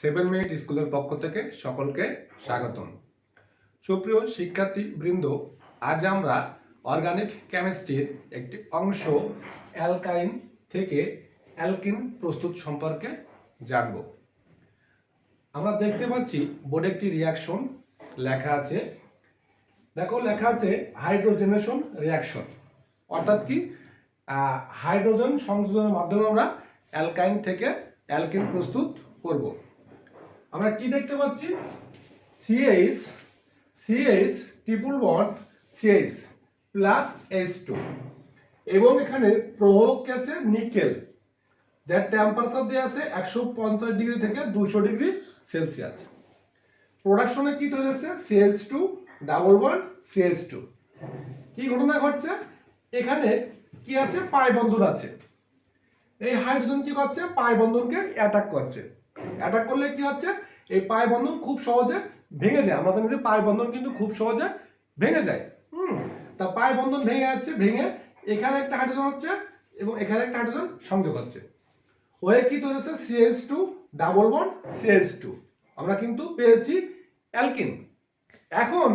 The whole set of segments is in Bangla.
সেভেন মিনিট স্কুলের পক্ষ থেকে সকলকে স্বাগতম। সুপ্রিয় শিক্ষার্থী বৃন্দ আজ আমরা অর্গানিক কেমিস্ট্রির একটি অংশ, অ্যালকাইন থেকে অ্যালকিন প্রস্তুত সম্পর্কে জানব। আমরা দেখতে পাচ্ছি, বোর্ডে একটি রিয়াকশন লেখা আছে। দেখো, লেখা আছে হাইড্রোজেনেশন রিয়াকশন অর্থাৎ কি? হাইড্রোজেন সংযোজনের মাধ্যমে আমরা অ্যালকাইন থেকে অ্যালকিন প্রস্তুত করব। আমরা কি দেখতে পাচ্ছি? CH CH triple bond CH plus H two এবং এখানে প্রভাবক আছে নিকেল, যার টেম্পারেচার দেওয়া আছে একশো পঞ্চাশ ডিগ্রি থেকে দুশো ডিগ্রি সেলসিয়াস প্রোডাকশনে কি তৈরি হচ্ছে? CH two double bond CH two কি ঘটনা ঘটছে? এখানে কি আছে? পাই বন্ধন আছে। এই হাইড্রোজেন কি করছে? পাই বন্ধনকে অ্যাটাক করছে। অ্যাটাক করলে কি হচ্ছে? এই পাই বন্ধন খুব সহজে ভেঙে যায়। আমরা জানি যে পাই বন্ধন কিন্তু খুব সহজে ভেঙে যায়। হুম? তা পাই বন্ধন ভেঙে যাচ্ছে, ভেঙে এখানে একটা হাইড্রোজেন হচ্ছে এবং এখানে একটা হাইড্রোজেন সংযোগ হচ্ছে। ওয়ে কি তৈরি হচ্ছে? CS two double bond CS two আমরা কিন্তু পেয়েছি অ্যালকিন। এখন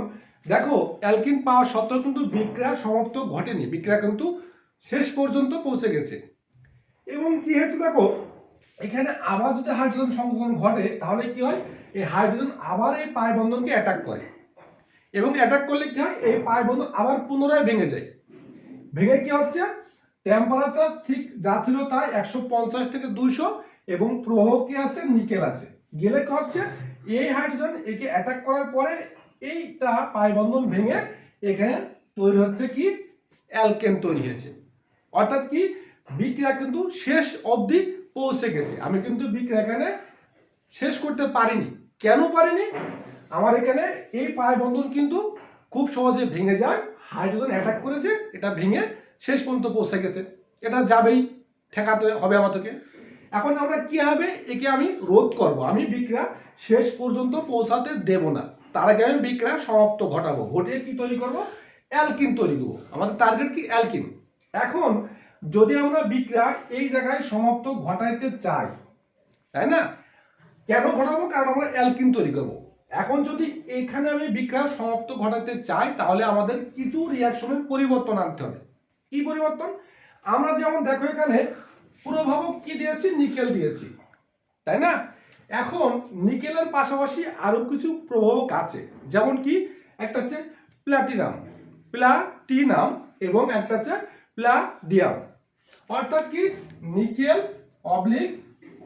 দেখো, অ্যালকিন পাওয়া সত্ত্বেও কিন্তু বিক্রিয়া সমাপ্ত ঘটেনি। বিক্রিয়া কিন্তু শেষ পর্যন্ত পৌঁছে গেছে। এবং কি হয়েছে দেখো এখানে আবার যদি হাইড্রোজেন সংযোজন ঘটে, তাহলে কি হয়? এই হাইড্রোজেন আবার এই পাই বন্ধনকে অ্যাটাক করে। এবং অ্যাটাক করলে কি হয়? এই পায় বন্ধন আবার পুনরায় ভেঙে যায়। ভেঙে কি হচ্ছে? টেম্পারেচার ঠিক যা ছিল তাই একশো পঞ্চাশ থেকে দুইশো, এবং প্রবাহ কি আছে? নিকেল আছে। গেলে কি হচ্ছে? এই হাইড্রোজেন একে অ্যাটাক করার পরে এইটা পাই বন্ধন ভেঙে এখানে তৈরি হচ্ছে কি? অ্যালকেন তৈরি হয়েছে। অর্থাৎ কি? বিক্রিয়া কিন্তু শেষ অবধি পৌঁছে গেছে। আমি কিন্তু বিক্রিয়া এখানে শেষ করতে পারিনি। কেন পারিনি? আমার এখানে এই পায় বন্ধন কিন্তু খুব সহজে ভেঙে যায়। হাইড্রোজেন অ্যাটাক করেছে, এটা ভেঙে শেষ পর্যন্ত পৌঁছে গেছে। এটা যাবেই, ঠেকাতে হবে আমাদেরকে। এখন আমরা কি হবে? একে আমি রোধ করব। আমি বিক্রিয়া শেষ পর্যন্ত পৌঁছাতে দেব না। তার আগে আমি বিক্রিয়া সমাপ্ত ঘটাবো। ঘটিয়ে কি তৈরি করব? অ্যালকিন তৈরি করব। আমাদের টার্গেট কি? অ্যালকিন। এখন যদি আমরা বিক্রিয়া এই জায়গায় সমাপ্ত ঘটাইতে চাই তাই না? কেন ঘটাবো? কারণ আমরা অ্যালকিন তৈরি করব। এখন যদি এখানে আমি বিক্রিয়া সমাপ্ত ঘটাতে চাই তাহলে আমাদের কিছু রিয়াকশনের পরিবর্তন আনতে হবে। কি পরিবর্তন? আমরা যেমন দেখো এখানে প্রভাবক কি দিয়েছি? নিকেল দিয়েছি। তাই না? এখন নিকেলের পাশাপাশি আরও কিছু প্রভাবক আছে। যেমন কি? একটা হচ্ছে প্ল্যাটিনাম প্লাটিনাম এবং একটা হচ্ছে প্লাডিয়াম অর্থাৎ কি? Nickel oblique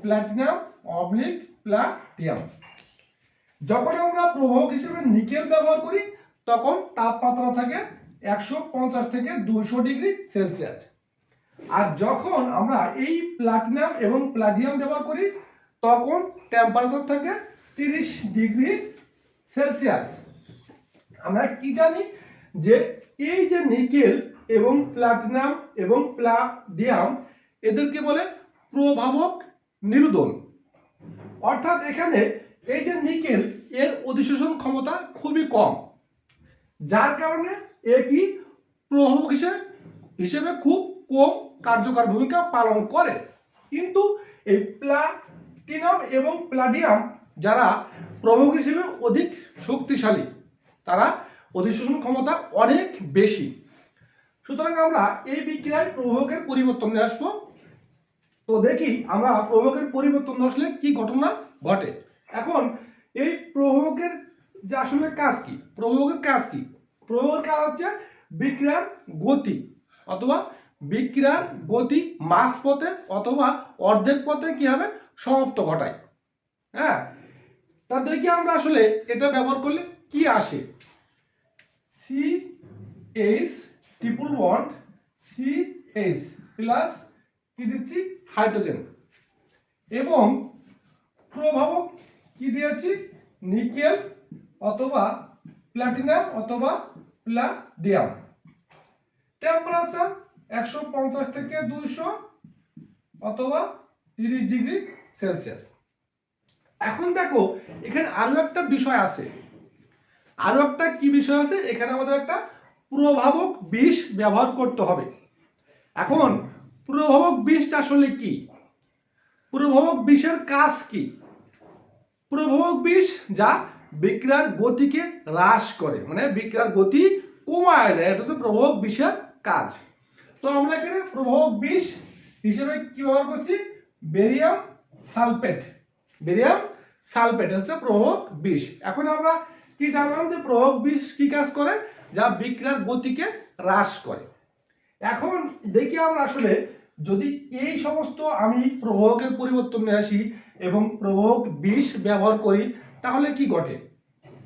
platinum oblique platinum. যখন আমরা প্রভাবক হিসেবে নিকেল ব্যবহার করি, তখন তাপমাত্রা থাকে একশো পঞ্চাশ থেকে দুইশো ডিগ্রি সেলসিয়াস। আর যখন আমরা এই প্লাটিনাম এবং প্লাটিয়াম ব্যবহার করি, তখন টেম্পারেচার থাকে তিরিশ ডিগ্রি সেলসিয়াস। আমরা কি জানি? যে এই যে নিকেল এবং প্লাটিনাম এবং প্লাডিয়াম এদেরকে বলে প্রভাবক নিরোধন অর্থাৎ এখানে এই যে নিকেল, এর অধিশোষণ ক্ষমতা খুবই কম। যার কারণে এ কি প্রভাবক হিসেবে হিসেবে খুব কম কার্যকর ভূমিকা পালন করে। কিন্তু এই প্লাটিনাম এবং প্লাডিয়াম যারা প্রভাবক হিসেবে অধিক শক্তিশালী, তারা অধিশোষণ ক্ষমতা অনেক বেশি। সুতরাং আমরা এই বিক্রিয়ায় প্রভাবকের পরিবর্তন নিয়ে আসব। তো দেখি আমরা প্রভাবকের পরিবর্তন আসলে কি ঘটনা ঘটে। এখন এই প্রভাবকের যে আসলে কাজ কি? প্রভাবকের কাজ কি? প্রভাবকের কাজ হচ্ছে বিক্রিয়ার গতি অথবা বিক্রিয়ার গতি মাস পথে অথবা অর্ধেক পথে কি হবে? সমাপ্ত ঘটায়। হ্যাঁ? তা দেখি আমরা আসলে এটা ব্যবহার করলে কি আসে? C H triple bond C H plus কি দিচ্ছি হাইড্রোজেন এবং প্রভাবক কি দিয়েছি? নিকেল অথবা প্লাটিনাম অথবা প্লাডিয়াম টেম্পারেচার একশো পঞ্চাশ থেকে দুইশো অথবা তিরিশ ডিগ্রি সেলসিয়াস। এখন দেখো, এখানে আরও একটা বিষয় আছে। আরও একটা কি বিষয় আছে? এখানে আমাদের একটা প্রভাবক বিষ ব্যবহার করতে হবে। এখন প্রভাবক বিষটা আসলে কি? প্রভাবক বিষের কাজ কি? প্রভাবক বিষ যা বিক্রিয়ার গতিকে হ্রাস করে মানে বিক্রিয়ার গতি কমায় দেয়, এটা হচ্ছে প্রভাবক বিষের কাজ। তো আমরা এখানে প্রভাবক বিষ হিসেবে কি ব্যবহার করছি? Barium sulphate. বেরিয়াম সালফেট হচ্ছে প্রভাবক বিষ। এখন আমরা কি জানলাম যে প্রভাবক বিষ কি কাজ করে? যা বিক্রিয়ার গতিকে হ্রাস করে। এখন দেখি আমরা আসলে যদি এই সমস্ত আমি প্রবাহকের পরিবর্তন নিয়ে আসি এবং প্রবাহক বিষ ব্যবহার করি, তাহলে কি ঘটে?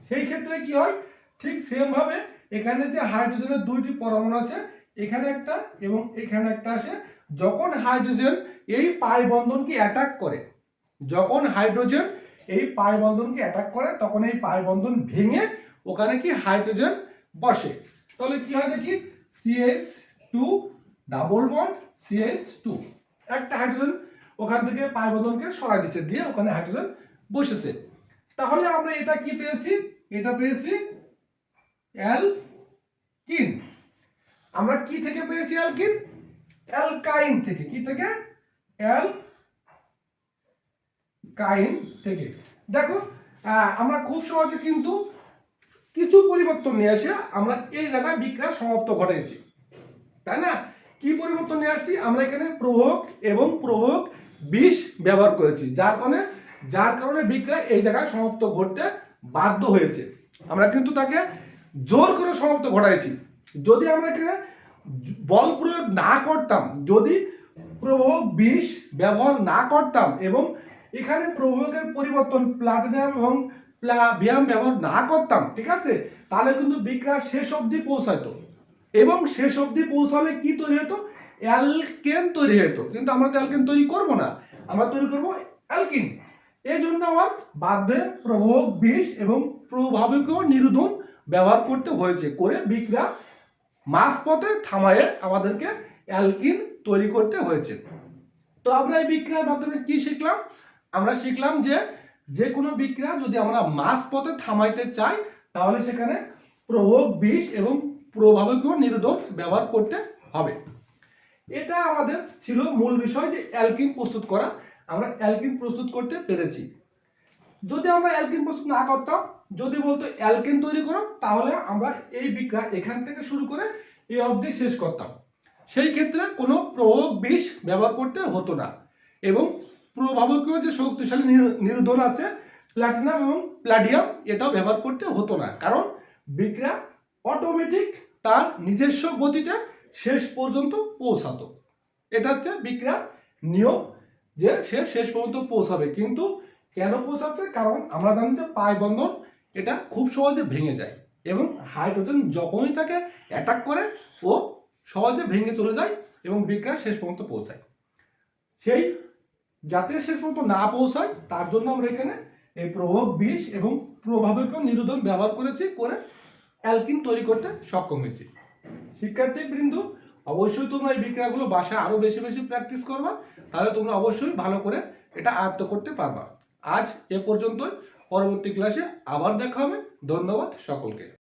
সেই ক্ষেত্রে কি হয়? ঠিক সেম ভাবে এখানে যে হাইড্রোজেনের দুইটি পরমাণু আছে, এখানে একটা এবং এখানে একটা আছে। যখন হাইড্রোজেন এই পাই বন্ধনকে অ্যাটাক করে, যখন হাইড্রোজেন এই পাই বন্ধনকে অ্যাটাক করে, তখন এই পাই বন্ধন ভেঙে ওখানে কি হাইড্রোজেন বসে। তাহলে কি হয় দেখি? CS two double bond CS two একটা হাইড্রোজেন ওখান থেকে পাই বন্ধনকে সরাই দিচ্ছে দিয়ে ওখানে হাইড্রোজেন বসেছে। তাহলে আমরা এটা কি পেয়েছি? এটা পেয়েছি অ্যালকিন। আমরা কি থেকে পেয়েছি অ্যালকিন? অ্যালকাইন থেকে। কি থেকে? অ্যাল কাইন থেকে। দেখো আমরা খুব সহজে কিন্তু কিছু পরিবর্তন নিয়ে এসে আমরা এই জায়গায় বিক্রিয়া সমাপ্ত ঘটেছি তাই না? কি পরিবর্তন নিয়ে আসছি? আমরা এখানে প্রভোগ এবং প্রভোগ বিষ ব্যবহার করেছি। যার কারণে যার কারণে বিক্রিয়া এই জায়গায় সমাপ্ত ঘটতে বাধ্য হয়েছে। আমরা কিন্তু তাকে জোর করে সমাপ্ত ঘটাইছি। যদি আমরা এখানে বল প্রয়োগ না করতাম, যদি প্রভোগ বিষ ব্যবহার না করতাম এবং এখানে প্রভোগের পরিবর্তন প্লাটিনাম এবং প্লাভিয়াম ব্যবহার না করতাম, ঠিক আছে? তাহলে কিন্তু বিক্রিয়া শেষ অবধি পৌঁছাইতো। এবং শেষ অবধি পৌঁছালে কি তৈরি হতো অ্যালকেন তৈরি হতো কিন্তু আমরা তো অ্যালকেন তৈরি করব না। আমরা তৈরি করব অ্যালকিন। এই জন্য আমার বাধ্যে প্রভোগ, বিষ এবং প্রভাবকীয় নিরোধন ব্যবহার করতে হয়েছে করে বিক্রিয়া মাস পথে থামায়ে আমাদেরকে অ্যালকিন তৈরি করতে হয়েছে। তো আমরা এই বিক্রিয়ার মাধ্যমে কি শিখলাম? আমরা শিখলাম যে যে কোনো বিক্রিয়া যদি আমরা মাস পথে থামাইতে চাই, তাহলে সেখানে প্রভোগ বিষ এবং প্রভাবকীয় নিরোধক ব্যবহার করতে হবে। এটা আমাদের ছিল মূল বিষয় যে অ্যালকিন প্রস্তুত করা। আমরা অ্যালকিন প্রস্তুত করতে পেরেছি। যদি আমরা অ্যালকিন প্রস্তুত না করতাম, যদি বলতো অ্যালকিন তৈরি করো, তাহলে আমরা এই বিক্রিয়া এখান থেকে শুরু করে এই অবধি শেষ করতাম। সেই ক্ষেত্রে কোনো প্রভাব বিষ ব্যবহার করতে হতো না। এবং প্রভাবকীয় যে শক্তিশালী নির- নিরোধন আছে প্ল্যাটিনাম এবং প্ল্যাডিয়াম এটাও ব্যবহার করতে হতো না। কারণ বিক্রিয়া অটোমেটিক তার নিজস্ব গতিতে শেষ পর্যন্ত পৌঁছাতো। এটা হচ্ছে বিক্রিয়ার নিয়ম যে সে শেষ পর্যন্ত পৌঁছাবে। কিন্তু কেন পৌঁছাচ্ছে? কারণ আমরা জানি যে পায় বন্ধন এটা খুব সহজে ভেঙে যায় এবং হাইড্রোজেন যখনই তাকে অ্যাটাক করে, ও সহজে ভেঙে চলে যায় এবং বিক্রিয়া শেষ পর্যন্ত পৌঁছায়। সেই যাতে শেষ পর্যন্ত না পৌঁছায়, তার জন্য আমরা এখানে এই প্রভাব বিষ এবং প্রভাবকীয় নিরোধন ব্যবহার করেছি, করে অ্যালকিন তৈরি করতে সক্ষম হয়েছি। শিক্ষার্থী বৃন্দু অবশ্যই তোমরা এই বিক্রিয়াগুলো বাসায় আরও বেশি বেশি প্র্যাকটিস করবা, তাহলে তোমরা অবশ্যই ভালো করে এটা আয়ত্ত করতে পারবা। আজ এ পর্যন্তই, পরবর্তী ক্লাসে আবার দেখা হবে। ধন্যবাদ সকলকে।